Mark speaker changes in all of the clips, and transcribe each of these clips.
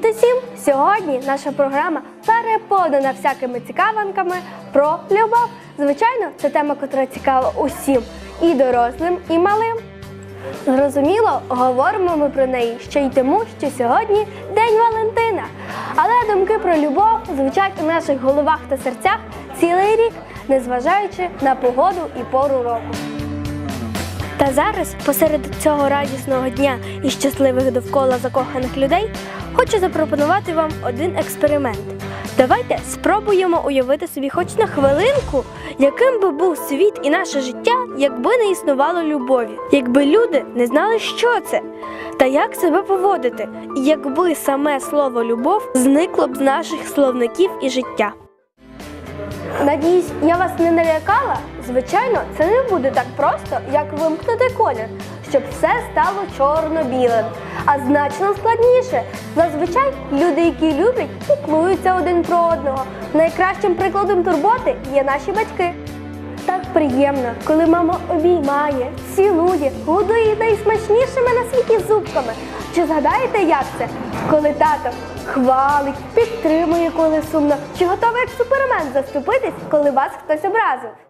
Speaker 1: Привіт усім! Сьогодні наша програма переповнена всякими цікавинками про любов. Звичайно, це тема, яка цікава усім і дорослим, і малим. Зрозуміло, говоримо ми про неї ще й тому, що сьогодні День Валентина. Але думки про любов звучать у наших головах та серцях цілий рік, незважаючи на погоду і пору року. Та зараз, посеред цього радісного дня і щасливих довкола закоханих людей, хочу запропонувати вам один експеримент. Давайте спробуємо уявити собі хоч на хвилинку, яким би був світ і наше життя, якби не існувало любові, якби люди не знали, що це, та як себе поводити, якби саме слово любов зникло б з наших словників і життя. Надіюсь, я вас не налякала. Звичайно, це не буде так просто, як вимкнути колір, щоб все стало чорно-білим. А значно складніше. Зазвичай люди, які люблять, піклуються один про одного. Найкращим прикладом турботи є наші батьки. Так приємно, коли мама обіймає, цілує, годує найсмачнішими на світі зубками. Чи згадаєте, як це? Коли тато хвалить, підтримує, коли сумно, чи готовий як супермен заступитись, коли вас хтось образив?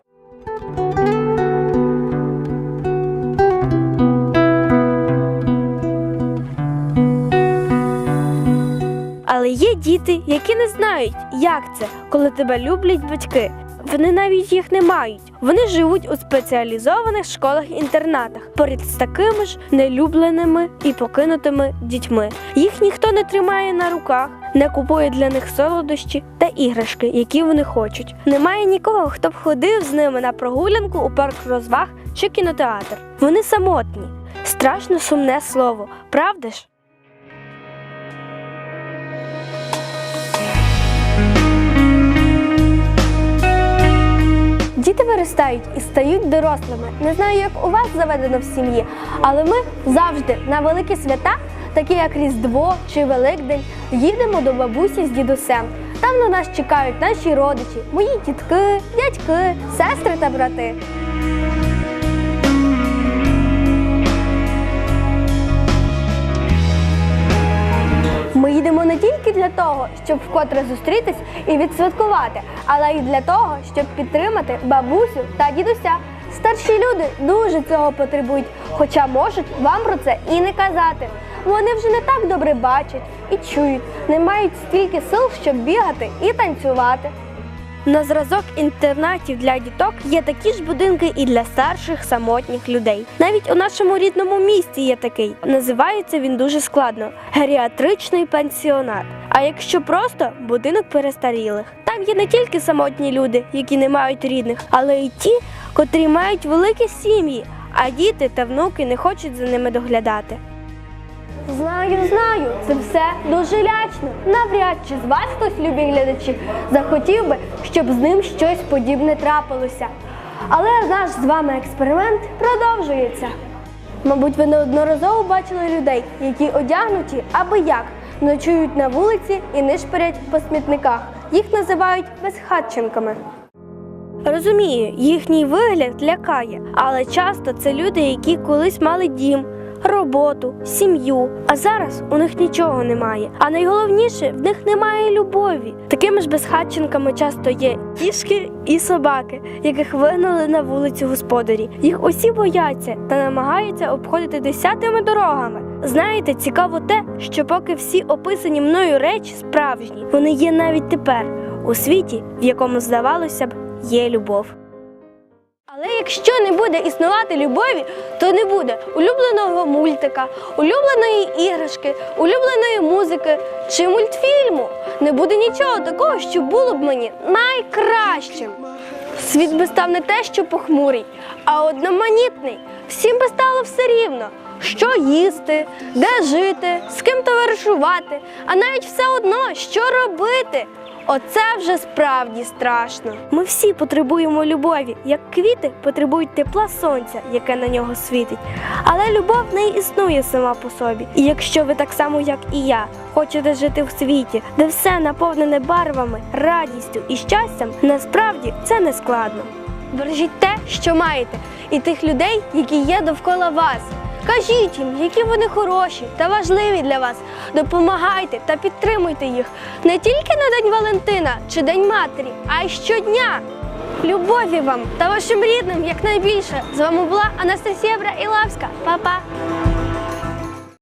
Speaker 1: Але є діти, які не знають, як це, коли тебе люблять батьки. Вони навіть їх не мають. Вони живуть у спеціалізованих школах-інтернатах поряд з такими ж нелюбленими і покинутими дітьми. Їх ніхто не тримає на руках, не купує для них солодощі та іграшки, які вони хочуть. Немає нікого, хто б ходив з ними на прогулянку у парк розваг чи кінотеатр. Вони самотні. Страшно сумне слово, правда ж? Виростають і стають дорослими. Не знаю, як у вас заведено в сім'ї, але ми завжди на великі свята, такі як Різдво чи Великдень, їдемо до бабусі з дідусем. Там на нас чекають наші родичі, мої тітки, дядьки, сестри та брати. Тільки для того, щоб вкотре зустрітись і відсвяткувати, але й для того, щоб підтримати бабусю та дідуся. Старші люди дуже цього потребують, хоча можуть вам про це і не казати. Вони вже не так добре бачать і чують, не мають стільки сил, щоб бігати і танцювати. На зразок інтернатів для діток є такі ж будинки і для старших самотніх людей. Навіть у нашому рідному місті є такий. Називається він дуже складно геріатричний пансіонат. А якщо просто будинок перестарілих. Там є не тільки самотні люди, які не мають рідних, але й ті, котрі мають великі сім'ї, а діти та внуки не хочуть за ними доглядати. Знаю, знаю, це все дуже лячно. Навряд чи з вас хтось, любі глядачі, захотів би, щоб з ним щось подібне трапилося. Але наш з вами експеримент продовжується. Мабуть, ви неодноразово бачили людей, які одягнуті аби як, ночують на вулиці і нишпорять по смітниках. Їх називають безхатченками. Розумію, їхній вигляд лякає, але часто це люди, які колись мали дім, роботу, сім'ю. А зараз у них нічого немає. А найголовніше, в них немає любові. Такими ж безхатченками часто є кішки і собаки, яких вигнали на вулицю господарі. Їх усі бояться та намагаються обходити десятими дорогами. Знаєте, цікаво те, що поки всі описані мною речі справжні, вони є навіть тепер у світі, в якому здавалося б є любов. Але якщо не буде існувати любові, то не буде улюбленого мультика, улюбленої іграшки, улюбленої музики чи мультфільму. Не буде нічого такого, що було б мені найкращим. Світ би став не те, що похмурий, а одноманітний. Всім би стало все рівно. Що їсти, де жити, з ким товаришувати, а навіть все одно, що робити. Оце вже справді страшно. Ми всі потребуємо любові, як квіти потребують тепла сонця, яке на нього світить. Але любов не існує сама по собі. І якщо ви так само, як і я, хочете жити в світі, де все наповнене барвами, радістю і щастям, насправді це не складно. Бережіть те, що маєте, і тих людей, які є довкола вас. Кажіть їм, які вони хороші та важливі для вас. Допомагайте та підтримуйте їх не тільки на День Валентина чи День Матері, а й щодня. Любові вам та вашим рідним якнайбільше. З вами була Анастасія Браїлавська. Па-па!